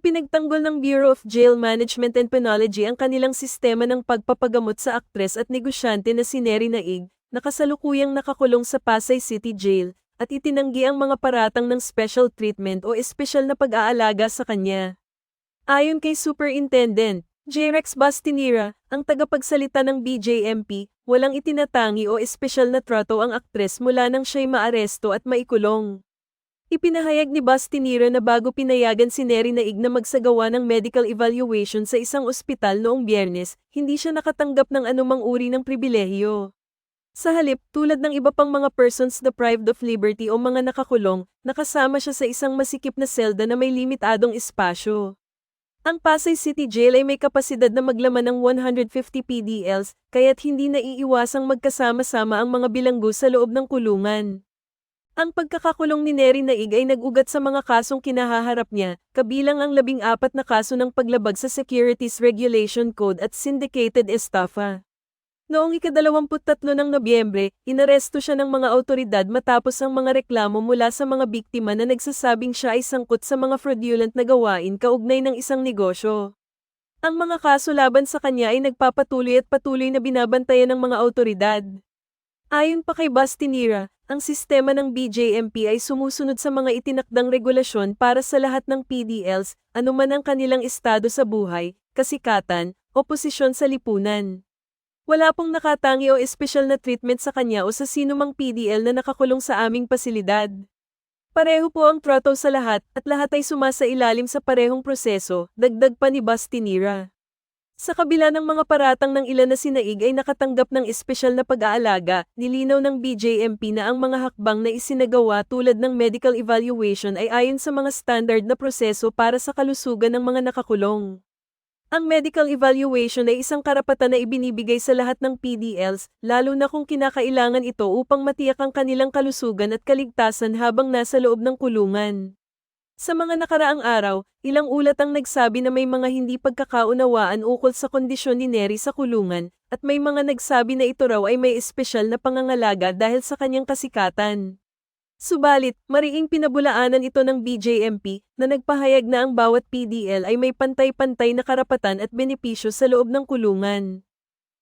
Ipinagtanggol ng Bureau of Jail Management and Penology ang kanilang sistema ng pagpapagamot sa aktres at negosyante na si Neri Naig, na kasalukuyang nakakulong sa Pasay City Jail, at itinanggi ang mga paratang ng special treatment o espesyal na pag-aalaga sa kanya. Ayon kay Superintendent, J. Rex Bastinira, ang tagapagsalita ng BJMP, walang itinatangi o espesyal na trato ang aktres mula nang siya'y maaresto at maikulong. Ipinahayag ni Bastinira na bago pinayagan si Neri Naig na magsagawa ng medical evaluation sa isang ospital noong biyernes, hindi siya nakatanggap ng anumang uri ng pribilehiyo. Sa halip, tulad ng iba pang mga persons deprived of liberty o mga nakakulong, nakasama siya sa isang masikip na selda na may limitadong espasyo. Ang Pasay City Jail ay may kapasidad na maglaman ng 150 PDLs, kaya't hindi naiiwasang magkasama-sama ang mga bilanggo sa loob ng kulungan. Ang pagkakakulong ni Neri Naig ay nag-ugat sa mga kasong kinahaharap niya, kabilang ang labing apat na kaso ng paglabag sa Securities Regulation Code at Syndicated Estafa. Noong ikadalawamput-tatlo ng Nobyembre, inaresto siya ng mga autoridad matapos ang mga reklamo mula sa mga biktima na nagsasabing siya ay sangkot sa mga fraudulent na gawain kaugnay ng isang negosyo. Ang mga kaso laban sa kanya ay nagpapatuloy at patuloy na binabantayan ng mga autoridad. Ayon pa kay Bastinira, ang sistema ng BJMP ay sumusunod sa mga itinakdang regulasyon para sa lahat ng PDLs, anuman ang kanilang estado sa buhay, kasikatan, o posisyon sa lipunan. Wala pong nakatangi o espesyal na treatment sa kanya o sa sinumang PDL na nakakulong sa aming pasilidad. Pareho po ang trato sa lahat at lahat ay sumasailalim sa parehong proseso, dagdag pa ni Bastinira. Sa kabila ng mga paratang ng ilan na sinaig ay nakatanggap ng espesyal na pag-aalaga, nilinaw ng BJMP na ang mga hakbang na isinagawa tulad ng medical evaluation ay ayon sa mga standard na proseso para sa kalusugan ng mga nakakulong. Ang medical evaluation ay isang karapatan na ibinibigay sa lahat ng PDLs, lalo na kung kinakailangan ito upang matiyak ang kanilang kalusugan at kaligtasan habang nasa loob ng kulungan. Sa mga nakaraang araw, ilang ulat ang nagsabi na may mga hindi pagkakaunawaan ukol sa kondisyon ni Neri sa kulungan, at may mga nagsabi na ito raw ay may espesyal na pangangalaga dahil sa kanyang kasikatan. Subalit, mariing pinabulaanan ito ng BJMP na nagpahayag na ang bawat PDL ay may pantay-pantay na karapatan at benepisyo sa loob ng kulungan.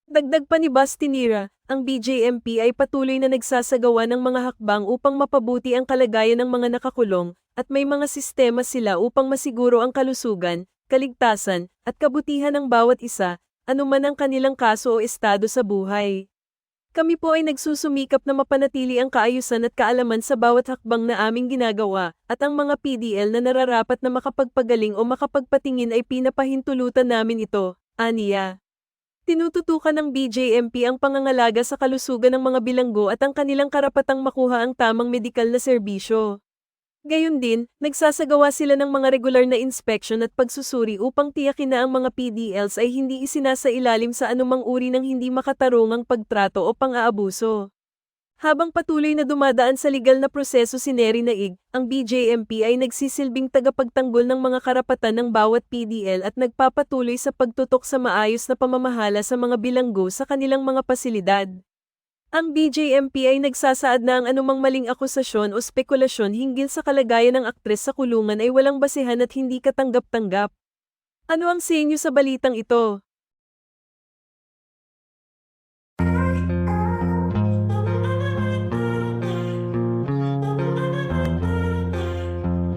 Dagdag pa ni Bastinira, ang BJMP ay patuloy na nagsasagawa ng mga hakbang upang mapabuti ang kalagayan ng mga nakakulong, at may mga sistema sila upang masiguro ang kalusugan, kaligtasan, at kabutihan ng bawat isa, anuman ang kanilang kaso o estado sa buhay. Kami po ay nagsusumikap na mapanatili ang kaayusan at kaalaman sa bawat hakbang na aming ginagawa, at ang mga PDL na nararapat na makapagpagaling o makapagpatingin ay pinapahintulutan namin ito, aniya. Tinututukan ng BJMP ang pangangalaga sa kalusugan ng mga bilanggo at ang kanilang karapatang makuha ang tamang medikal na serbisyo. Gayon din, nagsasagawa sila ng mga regular na inspection at pagsusuri upang tiyakin na ang mga PDLs ay hindi isinasailalim sa anumang uri ng hindi makatarungang pagtrato o pang-aabuso. Habang patuloy na dumadaan sa legal na proseso si Neri Naig, ang BJMP ay nagsisilbing tagapagtanggol ng mga karapatan ng bawat PDL at nagpapatuloy sa pagtutok sa maayos na pamamahala sa mga bilanggo sa kanilang mga pasilidad. Ang BJMP ay nagsasaad na ang anumang maling akusasyon o spekulasyon hinggil sa kalagayan ng aktres sa kulungan ay walang basehan at hindi katanggap-tanggap. Ano ang senyo sa balitang ito?